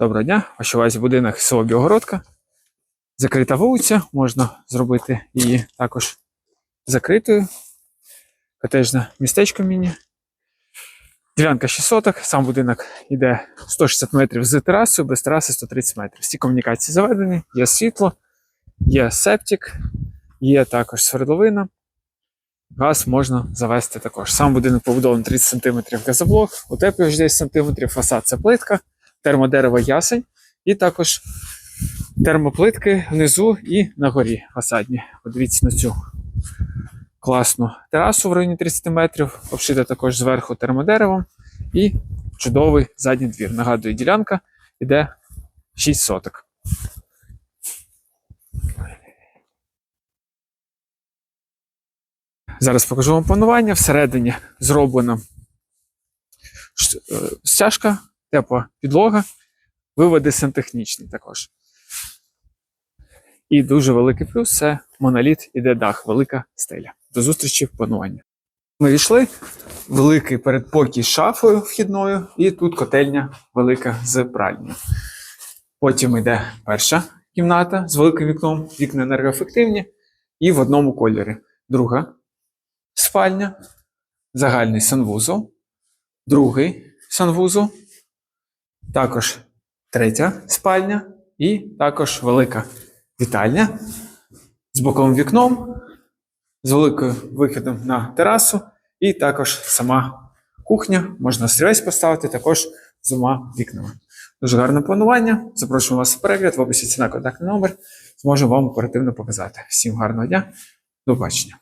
Доброго дня, вашій увазі будинок село Білогородка. Закрита вулиця, можна зробити її також закритою. Котежне містечко міні. Ділянка 6 соток, сам будинок йде 160 метрів з терасою, без тераси 130 метрів. Всі комунікації заведені, є світло, є септик, є також свердловина. Газ можна завести також. Сам будинок побудований 30 см газоблок, утеплювач 10 см, фасад це плитка, термодерево ясень, і також термоплитки внизу і на горі фасадні. Подивіться на цю класну терасу в районі 30 метрів, обшита також зверху термодеревом і чудовий задній двір. Нагадую, ділянка йде 6 соток. Зараз покажу вам планування. Всередині зроблено ш- е, стяжка, тепла підлога, виводи сантехнічні також. І дуже великий плюс це моноліт іде дах, велика стеля. До зустрічі в плануванні. Ми війшли, великий передпокій з шафою вхідною, і тут котельня велика з пральнею. Потім йде перша кімната з великим вікном, вікна енергоефективні, і в одному кольорі. Друга спальня, загальний санвузол, другий санвузол, також третя спальня і також велика вітальня з боковим вікном, з великим вихідом на терасу, і також сама кухня, можна стілець поставити також з двома вікнами. Дуже гарне планування. Запрошую вас в перегляд, в описі ціна контактний номер. Зможу вам оперативно показати. Всім гарного дня, до побачення.